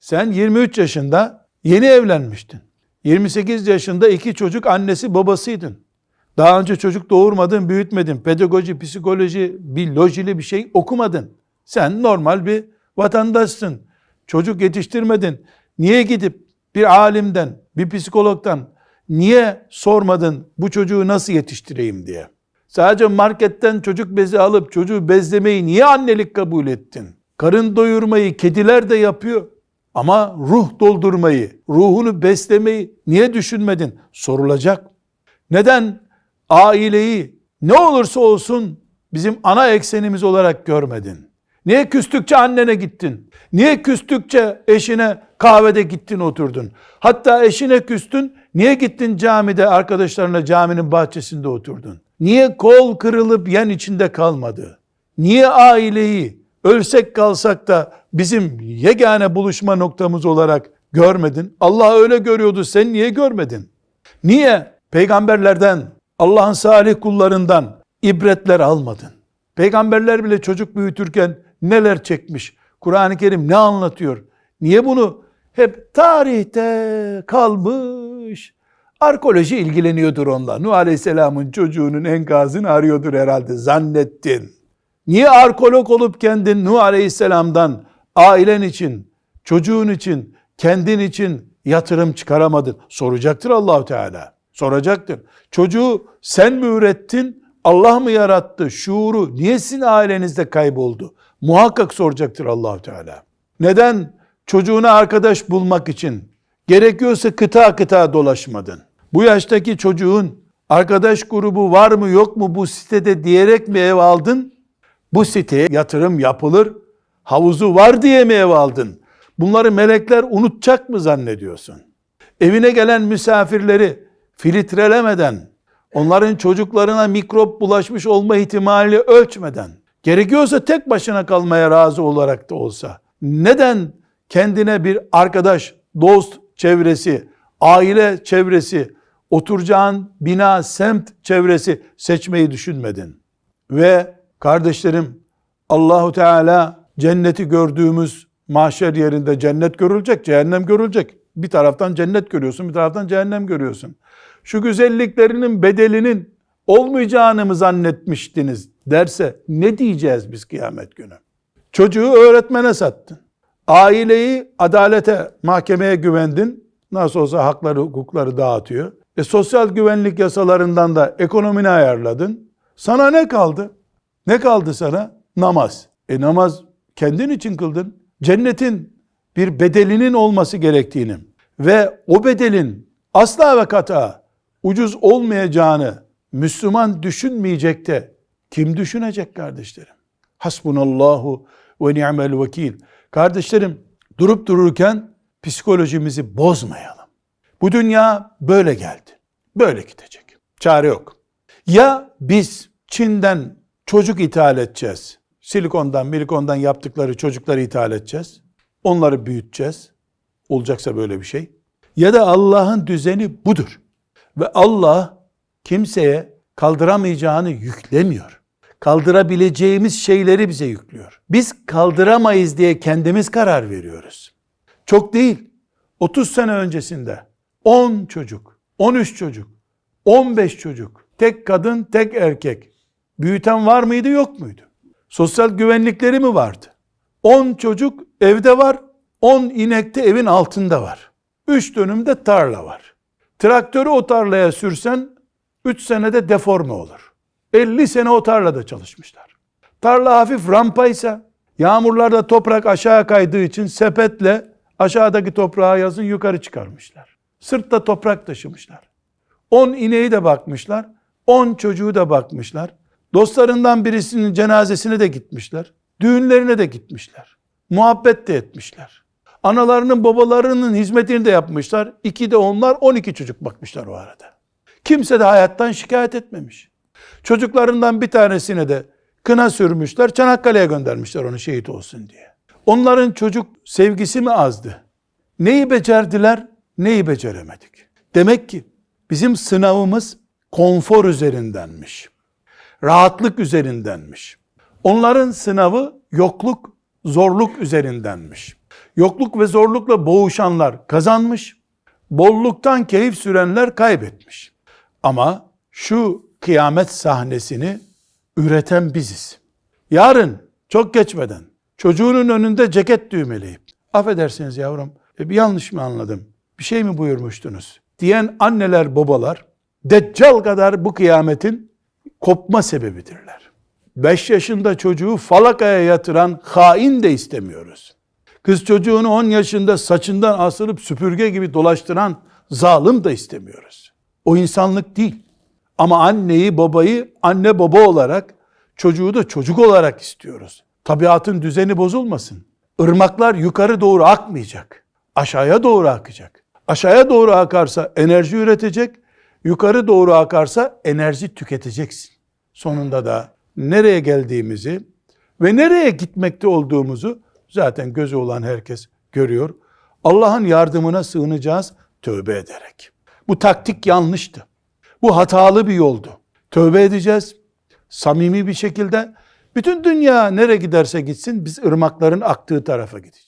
Sen 23 yaşında yeni evlenmiştin. 28 yaşında iki çocuk annesi babasıydın. Daha önce çocuk doğurmadın, büyütmedin. Pedagoji, psikoloji, biyolojili bir şey okumadın. Sen normal bir vatandaşsın. Çocuk yetiştirmedin. Niye gidip bir alimden, bir psikologdan niye sormadın bu çocuğu nasıl yetiştireyim diye? Sadece marketten çocuk bezi alıp çocuğu bezlemeyi niye annelik kabul ettin? Karın doyurmayı kediler de yapıyor. Ama ruh doldurmayı, ruhunu beslemeyi niye düşünmedin? Sorulacak. Neden aileyi ne olursa olsun bizim ana eksenimiz olarak görmedin? Niye küstükçe annene gittin? Niye küstükçe eşine kahvede gittin oturdun? Hatta eşine küstün, niye gittin camide arkadaşlarına caminin bahçesinde oturdun? Niye kol kırılıp yen içinde kalmadı? Niye aileyi ölsek kalsak da bizim yegane buluşma noktamız olarak görmedin? Allah öyle görüyordu, sen niye görmedin? Niye peygamberlerden, Allah'ın salih kullarından ibretler almadın? Peygamberler bile çocuk büyütürken neler çekmiş? Kur'an-ı Kerim ne anlatıyor? Niye bunu hep tarihte kalmış? Arkeoloji ilgileniyordur onunla. Nuh Aleyhisselam'ın çocuğunun enkazını arıyordur herhalde zannettin. Niye arkeolog olup kendin Nuh Aleyhisselam'dan ailen için, çocuğun için, kendin için yatırım çıkaramadın? Soracaktır Allahu Teala. Soracaktır. Çocuğu sen mi ürettin? Allah mı yarattı? Şuuru niye sizin ailenizde kayboldu? Muhakkak soracaktır Allahu Teala. Neden çocuğuna arkadaş bulmak için gerekiyorsa kıta kıta dolaşmadın? Bu yaştaki çocuğun arkadaş grubu var mı yok mu bu sitede diyerek mi ev aldın? Bu siteye yatırım yapılır, havuzu var diye mi ev aldın? Bunları melekler unutacak mı zannediyorsun? Evine gelen misafirleri filtrelemeden, onların çocuklarına mikrop bulaşmış olma ihtimali ölçmeden, gerekiyorsa tek başına kalmaya razı olarak da olsa, neden kendine bir arkadaş, dost çevresi, aile çevresi, oturacağın bina, semt çevresi seçmeyi düşünmedin? Ve kardeşlerim Allahu Teala cenneti gördüğümüz mahşer yerinde cennet görülecek, cehennem görülecek. Bir taraftan cennet görüyorsun, bir taraftan cehennem görüyorsun. Şu güzelliklerinin bedelinin olmayacağını mı zannetmiştiniz derse ne diyeceğiz biz kıyamet günü? Çocuğu öğretmene sattın. Aileyi adalete, mahkemeye güvendin. Nasıl olsa hakları, hukukları dağıtıyor. E sosyal güvenlik yasalarından da ekonomini ayarladın. Sana ne kaldı? Ne kaldı sana? Namaz. E namaz kendin için kıldın. Cennetin bir bedelinin olması gerektiğini ve o bedelin asla ve kata ucuz olmayacağını Müslüman düşünmeyecek de kim düşünecek kardeşlerim? Hasbunallahu ve ni'mel vekil. Kardeşlerim durup dururken psikolojimizi bozmayalım. Bu dünya böyle geldi. Böyle gidecek. Çare yok. Ya biz Çin'den çocuk ithal edeceğiz. Silikondan, milikondan yaptıkları çocukları ithal edeceğiz. Onları büyüteceğiz. Olacaksa böyle bir şey. Ya da Allah'ın düzeni budur. Ve Allah kimseye kaldıramayacağını yüklemiyor. Kaldırabileceğimiz şeyleri bize yüklüyor. Biz kaldıramayız diye kendimiz karar veriyoruz. Çok değil. 30 sene öncesinde 10 çocuk, 13 çocuk, 15 çocuk, tek kadın, tek erkek büyüten var mıydı yok muydu? Sosyal güvenlikleri mi vardı? 10 çocuk evde var, 10 inekte evin altında var. 3 dönümde tarla var. Traktörü o tarlaya sürsen 3 senede deforme olur. 50 sene o tarlada çalışmışlar. Tarla hafif rampaysa yağmurlarda toprak aşağı kaydığı için sepetle aşağıdaki toprağı yazın yukarı çıkarmışlar. Sırtta toprak taşımışlar. 10 ineği de bakmışlar. 10 çocuğu da bakmışlar. Dostlarından birisinin cenazesine de gitmişler. Düğünlerine de gitmişler. Muhabbet de etmişler. Analarının babalarının hizmetini de yapmışlar. İki de onlar 12 çocuk bakmışlar o arada. Kimse de hayattan şikayet etmemiş. Çocuklarından bir tanesine de kına sürmüşler. Çanakkale'ye göndermişler onu şehit olsun diye. Onların çocuk sevgisi mi azdı? Neyi becerdiler, neyi beceremedik? Demek ki bizim sınavımız konfor üzerindenmiş. Rahatlık üzerindenmiş. Onların sınavı yokluk, zorluk üzerindenmiş. Yokluk ve zorlukla boğuşanlar kazanmış, bolluktan keyif sürenler kaybetmiş. Ama şu kıyamet sahnesini üreten biziz. Yarın çok geçmeden çocuğunun önünde ceket düğmeleyip affedersiniz yavrum e, bir yanlış mı anladım? Bir şey mi buyurmuştunuz? Diyen anneler babalar deccal kadar bu kıyametin kopma sebebidirler. 5 yaşında çocuğu falakaya yatıran hain de istemiyoruz. Kız çocuğunu 10 yaşında saçından asılıp süpürge gibi dolaştıran zalim de istemiyoruz. O insanlık değil. Ama anneyi babayı anne baba olarak çocuğu da çocuk olarak istiyoruz. Tabiatın düzeni bozulmasın. Irmaklar yukarı doğru akmayacak. Aşağıya doğru akacak. Aşağıya doğru akarsa enerji üretecek. Yukarı doğru akarsa enerji tüketeceksin. Sonunda da nereye geldiğimizi ve nereye gitmekte olduğumuzu zaten gözü olan herkes görüyor. Allah'ın yardımına sığınacağız tövbe ederek. Bu taktik yanlıştı. Bu hatalı bir yoldu. Tövbe edeceğiz. Samimi bir şekilde bütün dünya nereye giderse gitsin biz ırmakların aktığı tarafa gideceğiz.